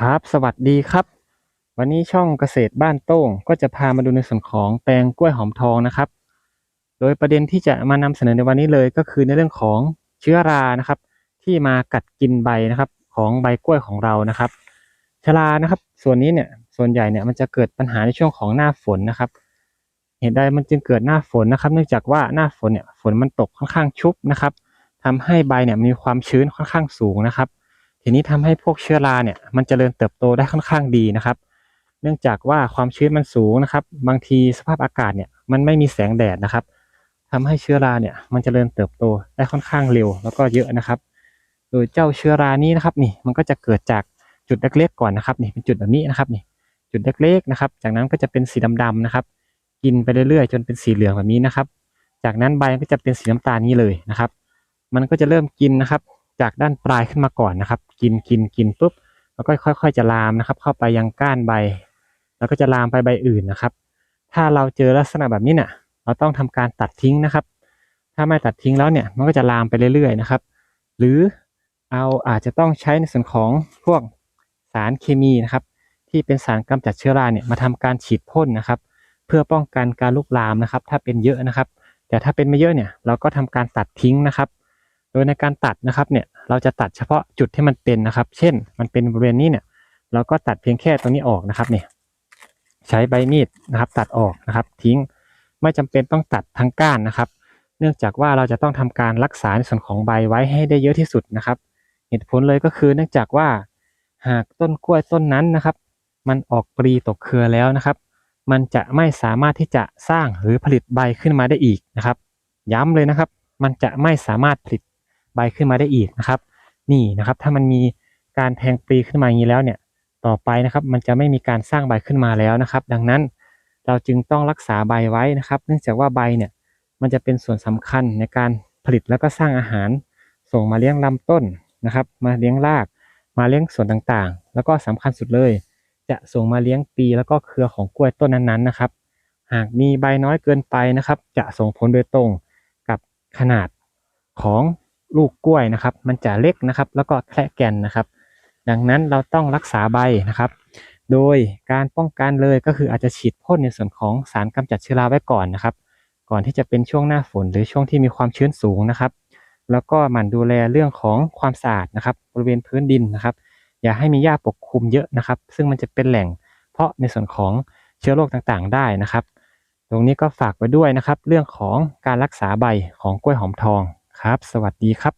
ครับสวัสดีครับ วันนี้ช่องเกษตรบ้านโต้งก็จะพามาดูในส่วนของแปลงกล้วยหอมทองนะครับ โดยประเด็นที่จะมานำเสนอในวันนี้เลยก็คือในเรื่องของเชื้อรานะครับ ที่มากัดกินใบนะครับของใบกล้วยของเรานะครับเชื้อรานะครับ ส่วนนี้เนี่ยส่วนใหญ่เนี่ยมันจะเกิดปัญหาในช่วงของหน้าฝนนะครับ เหตุใดมันจึงเกิดหน้าฝนนะครับ เนื่องจากว่าหน้าฝนเนี่ยฝนมันตกค่อนข้างชุบนะครับทำให้ใบเนี่ยมีความชื้นค่อนข้างสูงนะครับ ทีนี้ทำให้พวกเชื้อราเนี่ยมันจเจริญเติบโตได้ค่อนข้างดีนะครับ เนื่องจากว่าความชื้นมันสูงนะครับ บางทีสภาพอากาศเนี่ยมันไม่มีแสงแดดนะครับทำให้เชื้อราเนี่ยมันจเจริญเติบโตได้ค่อนข้างเร็วแล้วก็เยอะนะครับ โดยเจ้าเชื้อรานี้นะครับนี่มันก็จะเกิดจากจุดเล็กๆก่อนนะครับนี่เป็นจุดแบบนี้นะครับนี่จุดเล็กๆนะครับ จากนั้นก็จะเป็นสีดำๆนะครับ กินไปเรื่อยๆ จนเป็นสีเหลืองแบบนี้นะครับ จากนั้นใบก็จะเป็นสีน้ำตาลนี้เลยนะครับ มันก็จะเริ่มกินนะครับ จากด้านปลายขึ้นมาก่อนนะครับ กินกินกินปุ๊บแล้วก็ค่อย ๆ จะลามนะครับ เข้าไปยังก้านใบ แล้วก็จะลามไปใบอื่นนะครับ ถ้าเราเจอลักษณะแบบนี้เนี่ยเราต้องทำการตัดทิ้งนะครับ ถ้าไม่ตัดทิ้งแล้วเนี่ยมันก็จะลามไปเรื่อย ๆ นะครับ หรือเอาอาจจะต้องใช้ในส่วนของพวกสารเคมีนะครับ ที่เป็นสารกำจัดเชื้อราเนี่ยมาทำการฉีดพ่นนะครับ เพื่อป้องกันการลุกลามนะครับ ถ้าเป็นเยอะนะครับ แต่ถ้าเป็นไม่เยอะเนี่ยเราก็ทำการตัดทิ้งนะครับ โดยในการตัดนะครับเนี่ยเราจะตัดเฉพาะจุดที่มันเป็นนะครับ เช่น มันเป็นบริเวณนี้เนี่ย เราก็ตัดเพียงแค่ตรงนี้ออกนะครับเนี่ยใช้ใบมีดนะครับ ตัดออกนะครับ ทิ้งไม่จำเป็นต้องตัดทั้งก้านนะครับ เนื่องจากว่าเราจะต้องทำการรักษาในส่วนของใบไว้ให้ได้เยอะที่สุดนะครับ เหตุผลเลยก็คือเนื่องจากว่าหากต้นกล้วยต้นนั้นนะครับ มันออกปลีตกเครือแล้วนะครับ มันจะไม่สามารถที่จะสร้างหรือผลิตใบขึ้นมาได้อีกนะครับ ย้ำเลยนะครับ มันจะไม่สามารถผลิต ใบขึ้นมาได้อีกนะครับ นี่นะครับ ถ้ามันมีการแทงปลีขึ้นมาอย่างนี้แล้วเนี่ย ต่อไปนะครับมันจะไม่มีการสร้างใบขึ้นมาแล้วนะครับ ดังนั้นเราจึงต้องรักษาใบไว้นะครับ เนื่องจากว่าใบเนี่ยมันจะเป็นส่วนสำคัญในการผลิตแล้วก็สร้างอาหาร ส่งมาเลี้ยงลำต้นนะครับ มาเลี้ยงราก มาเลี้ยงส่วนต่างๆ แล้วก็สำคัญสุดเลย จะส่งมาเลี้ยงปีแล้วก็เครือของกล้วยต้นนั้นๆนะครับ หากมีใบน้อยเกินไปนะครับ จะส่งผลโดยตรงกับขนาดของ ลูกกล้วยนะครับ มันจะเล็กนะครับ แล้วก็แคะแก่นนะครับ ดังนั้นเราต้องรักษาใบนะครับ โดยการป้องกันเลยก็คืออาจจะฉีดพ่นในส่วนของสารกำจัดเชื้อราไว้ก่อนนะครับ ก่อนที่จะเป็นช่วงหน้าฝนหรือช่วงที่มีความชื้นสูงนะครับ แล้วก็หมั่นดูแลเรื่องของความสะอาดนะครับ บริเวณพื้นดินนะครับ อย่าให้มีหญ้าปกคลุมเยอะนะครับ ซึ่งมันจะเป็นแหล่งเพาะในส่วนของเชื้อโรคต่างๆ ได้นะครับ ตรงนี้ก็ฝากไว้ด้วยนะครับ เรื่องของการรักษาใบของกล้วยหอมทอง ครับ สวัสดีครับ